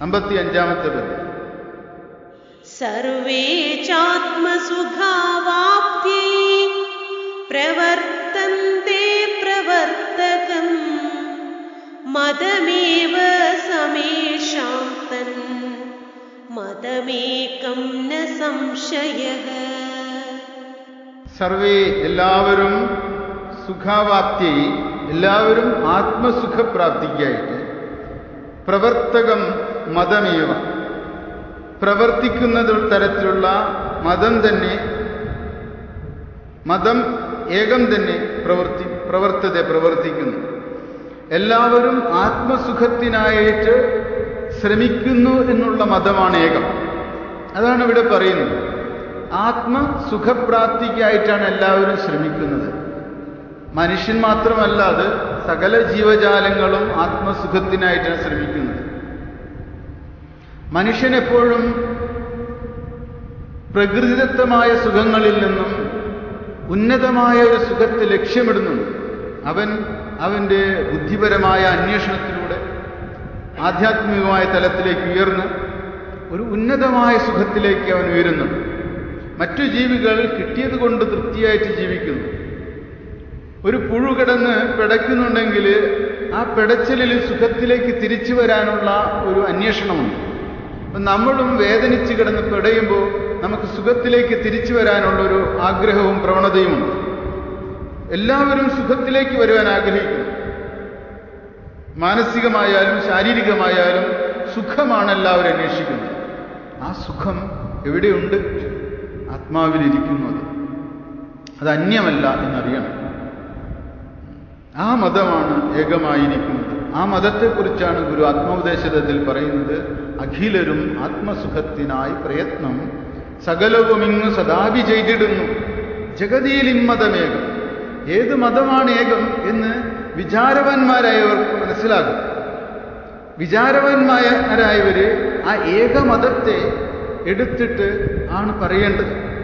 അമ്പത്തി അഞ്ചാമത്തെ സർവേ ചാത്മസുഖാവാപ്തി പ്രവർത്തന്തേ പ്രവർത്തകം മതമേവ സമേഷാം തൻ മതമേകം ന സംശയ. സർവേ എല്ലാവരും സുഖാവാപ്തി എല്ലാവരും ആത്മസുഖപ്രാപ്തിക്കായിട്ട് പ്രവർത്തകം മതമേവ. പ്രവർത്തിക്കുന്ന തരത്തിലുള്ള മതം തന്നെ മതം ഏകം തന്നെ പ്രവർത്തി പ്രവർത്തത പ്രവർത്തിക്കുന്നു. എല്ലാവരും ആത്മസുഖത്തിനായിട്ട് ശ്രമിക്കുന്നു എന്നുള്ള മതമാണ് ഏകം. അതാണ് ഇവിടെ പറയുന്നത്. ആത്മസുഖപ്രാപ്തിക്കായിട്ടാണ് എല്ലാവരും ശ്രമിക്കുന്നത്. മനുഷ്യൻ മാത്രമല്ല അത് സകല ജീവജാലങ്ങളും ആത്മസുഖത്തിനായിട്ടാണ് ശ്രമിക്കുന്നത്. മനുഷ്യൻ എപ്പോഴും പ്രകൃതിദത്തമായ സുഖങ്ങളിൽ നിന്നും ഉന്നതമായ ഒരു സുഖത്തെ ലക്ഷ്യമിടുന്നുണ്ട്. അവൻ അവന്റെ ബുദ്ധിപരമായ അന്വേഷണത്തിലൂടെ ആധ്യാത്മികമായ തലത്തിലേക്ക് ഉയർന്ന് ഒരു ഉന്നതമായ സുഖത്തിലേക്ക് അവൻ ഉയരുന്നുണ്ട് മറ്റു ജീവികൾ കിട്ടിയത് കൊണ്ട് തൃപ്തിയായിട്ട് ജീവിക്കുന്നു. ഒരു പുഴു കിടന്ന് പിടയ്ക്കുന്നുണ്ടെങ്കിൽ ആ പിടച്ചിലിൽ സുഖത്തിലേക്ക് തിരിച്ചു വരാനുള്ള ഒരു അന്വേഷണമുണ്ട്. നമ്മളും വേദനിച്ച് കിടന്ന് പിടയുമ്പോൾ നമുക്ക് സുഖത്തിലേക്ക് തിരിച്ചു വരാനുള്ള ഒരു ആഗ്രഹവും പ്രവണതയുമുണ്ട്. എല്ലാവരും സുഖത്തിലേക്ക് വരുവാൻ ആഗ്രഹിക്കുന്നു. മാനസികമായാലും ശാരീരികമായാലും സുഖമാണ് എല്ലാവരും അന്വേഷിക്കുന്നത്. ആ സുഖം എവിടെയുണ്ട്? ആത്മാവിലിരിക്കുന്നത് അത് അന്യമല്ല എന്നറിയണം. ആ മതമാണ് ഏകമായിരിക്കുന്നത്. ആ മതത്തെക്കുറിച്ചാണ് ഗുരു ആത്മോപദേശത്തിൽ പറയുന്നത്. അഖിലരും ആത്മസുഖത്തിനായി പ്രയത്നം സകലവും ഇങ്ങ് സദാപി ചെയ്തിടുന്നു. ജഗതിയിൽ ഇമ്മതമേകം ഏത് മതമാണ് ഏകം എന്ന് വിചാരവാന്മാരായവർക്ക് മനസ്സിലാകും. വിചാരവാന്മാരായവർ ആ ഏകമതത്തെ എടുത്തിട്ട് ആണ് പറയേണ്ടത്.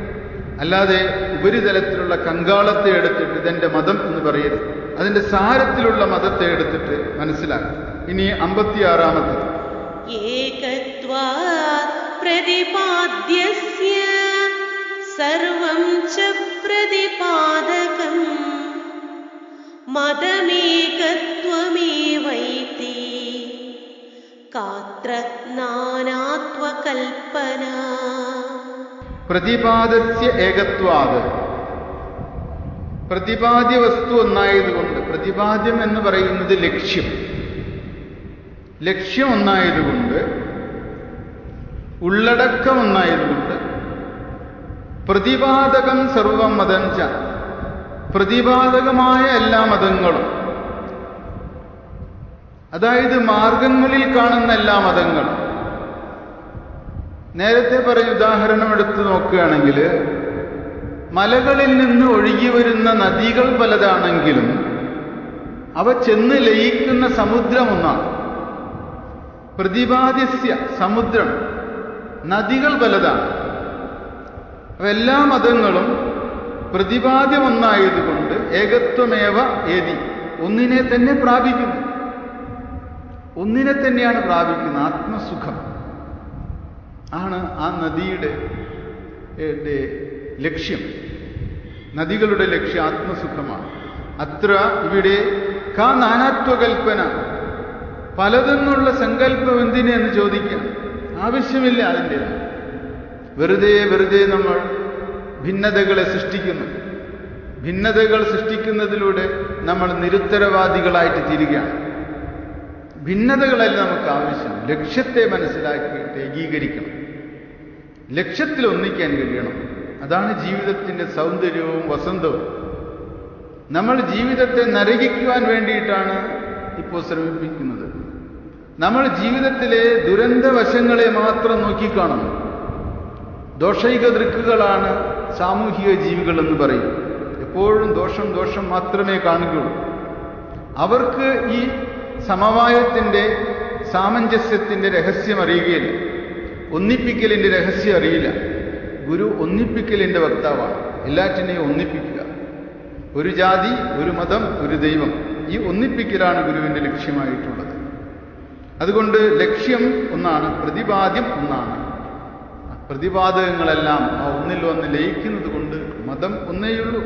അല്ലാതെ ഉപരിതലത്തിലുള്ള കങ്കാളത്തെ എടുത്തിട്ട് ഇതെന്റെ മതം എന്ന് പറയരുത്. അതിന്റെ സാരത്തിലുള്ള മതത്തെ എടുത്തിട്ട് മനസ്സിലാക്കും ഇനി അമ്പത്തിയാറാമത്തെ. एकत्वात् प्रतिपाद्यस्य सर्वं च प्रतिपादकम् मदमेकत्वमेवैति कात्र नानात्वकल्पना പ്രതിപാദസ്യ ഏകത്വാത് പ്രതിപാദ്യ വസ്തു ഒന്നായതുകൊണ്ട് പ്രതിപാദ്യം എന്ന് പറയുന്നത് ലക്ഷ്യം ലക്ഷ്യം ഒന്നായതുകൊണ്ട് ഉള്ളടക്കം ഒന്നായതുകൊണ്ട് പ്രതിപാദകം സർവം മതം ച പ്രതിപാദകമായ എല്ലാ മതങ്ങളും അതായത് മാർഗങ്ങളിൽ കാണുന്ന എല്ലാ മതങ്ങളും. നേരത്തെ പറഞ്ഞ ഉദാഹരണം എടുത്ത് നോക്കുകയാണെങ്കിൽ മലകളിൽ നിന്ന് ഒഴുകി വരുന്ന നദികൾ പലതാണെങ്കിലും അവ ചെന്ന് ലയിക്കുന്ന സമുദ്രം ഒന്നാണ്. പ്രതിപാദ്യസ്യ സമുദ്രം. നദികൾ പലതാണ് എല്ലാ മതങ്ങളും പ്രതിപാദ്യം ഒന്നായതുകൊണ്ട് ഏകത്വമേവ ഏതി. ഒന്നിനെ തന്നെ പ്രാപിക്കുന്നു. ഒന്നിനെ തന്നെയാണ് പ്രാപിക്കുന്ന ആത്മസുഖം. ആണ് ആ നദിയുടെ ലക്ഷ്യം. നദികളുടെ ലക്ഷ്യം ആത്മസുഖമാണ്. അത്ര ഇവിടെ കാ നാനാത്വകൽപ്പന പലതെന്നുള്ള സങ്കല്പം എന്തിനെന്ന് ചോദിക്കാം. ആവശ്യമില്ല അതിന്റെ. വെറുതെ വെറുതെ നമ്മൾ ഭിന്നതകളെ സൃഷ്ടിക്കുന്നു. ഭിന്നതകൾ സൃഷ്ടിക്കുന്നതിലൂടെ നമ്മൾ നിരുത്തരവാദികളായിട്ട് തീരുകയാണ്. ഭിന്നതകളല്ല നമുക്ക് ആവശ്യം. ലക്ഷ്യത്തെ മനസ്സിലാക്കിയിട്ട് ഏകീകരിക്കണം. ലക്ഷ്യത്തിൽ ഒന്നിക്കാൻ കഴിയണം. അതാണ് ജീവിതത്തിന്റെ സൗന്ദര്യവും വസന്തവും. നമ്മൾ ജീവിതത്തെ നരകിക്കുവാൻ വേണ്ടിയിട്ടാണ് ഇപ്പോൾ ശ്രമിപ്പിക്കുന്നത്. നമ്മൾ ജീവിതത്തിലെ ദുരന്തവശങ്ങളെ മാത്രം നോക്കിക്കാണുന്നു. ദോഷൈക ദൃക്കുകളാണ് സാമൂഹിക ജീവികൾ എന്ന് പറയും. എപ്പോഴും ദോഷം ദോഷം മാത്രമേ കാണുകയുള്ളൂ. അവർക്ക് ഈ സമവായത്തിന്റെ സാമഞ്ജസ്യത്തിന്റെ രഹസ്യം അറിയുകയില്ല. ഒന്നിപ്പിക്കലിന്റെ രഹസ്യം അറിയില്ല. ഗുരു ഒന്നിപ്പിക്കലിന്റെ വക്താവാണ്. എല്ലാറ്റിനെയും ഒന്നിപ്പിക്കുക. ഒരു ജാതി ഒരു മതം ഒരു ദൈവം ഈ ഒന്നിപ്പിക്കലാണ് ഗുരുവിന്റെ ലക്ഷ്യമായിട്ടുള്ളത്. അതുകൊണ്ട് ലക്ഷ്യം ഒന്നാണ് പ്രതിപാദ്യം ഒന്നാണ്. പ്രതിപാദകങ്ങളെല്ലാം ആ ഒന്നിൽ വന്ന് ലയിക്കുന്നത് കൊണ്ട് മതം ഒന്നേയുള്ളൂ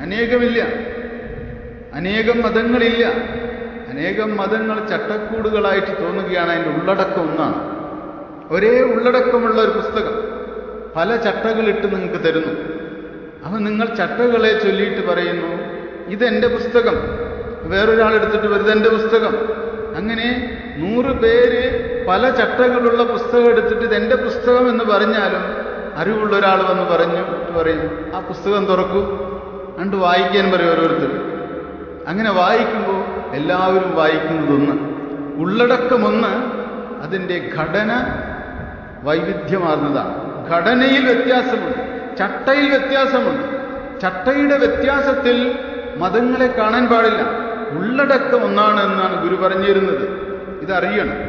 അനേകമില്ല. അനേകം മതങ്ങളില്ല. അനേകം മതങ്ങൾ ചട്ടക്കൂടുകളായിട്ട് തോന്നുകയാണ് അതിന്റെ ഉള്ളടക്കം ഒന്നാണ്. ഒരേ ഉള്ളടക്കമുള്ള ഒരു പുസ്തകം പല ചട്ടകളിട്ട് നിങ്ങൾക്ക് തരുന്നു. അവൻ നിങ്ങൾ ചട്ടകളെ ചൊല്ലിയിട്ട് പറയുന്നു ഇതെന്റെ പുസ്തകം. വേറൊരാൾ എടുത്തിട്ട് എന്റെ പുസ്തകം. അങ്ങനെ നൂറ് പേര് പല ചട്ടകളുള്ള പുസ്തകം എടുത്തിട്ട് ഇതെന്റെ പുസ്തകം എന്ന് പറഞ്ഞാലും അറിവുള്ള ഒരാൾ വന്ന് പറഞ്ഞു പറയും ആ പുസ്തകം തുറക്കൂ. കണ്ട് വായിക്കാൻ പറയും ഓരോരുത്തർ. അങ്ങനെ വായിക്കുമ്പോൾ എല്ലാവരും വായിക്കുന്നതൊന്ന്. ഉള്ളടക്കമൊന്ന് അതിന്റെ ഘടന വൈവിധ്യമാർന്നതാണ്. ഘടനയിൽ വ്യത്യാസമുണ്ട് ചട്ടയിൽ വ്യത്യാസമുണ്ട്. ചട്ടയുടെ വ്യത്യാസത്തിൽ മതങ്ങളെ കാണാൻ പാടില്ല. ഉള്ളടക്കം ഒന്നാണ് എന്നാണ് ഗുരു പറഞ്ഞിരുന്നത്. ഇതറിയണം.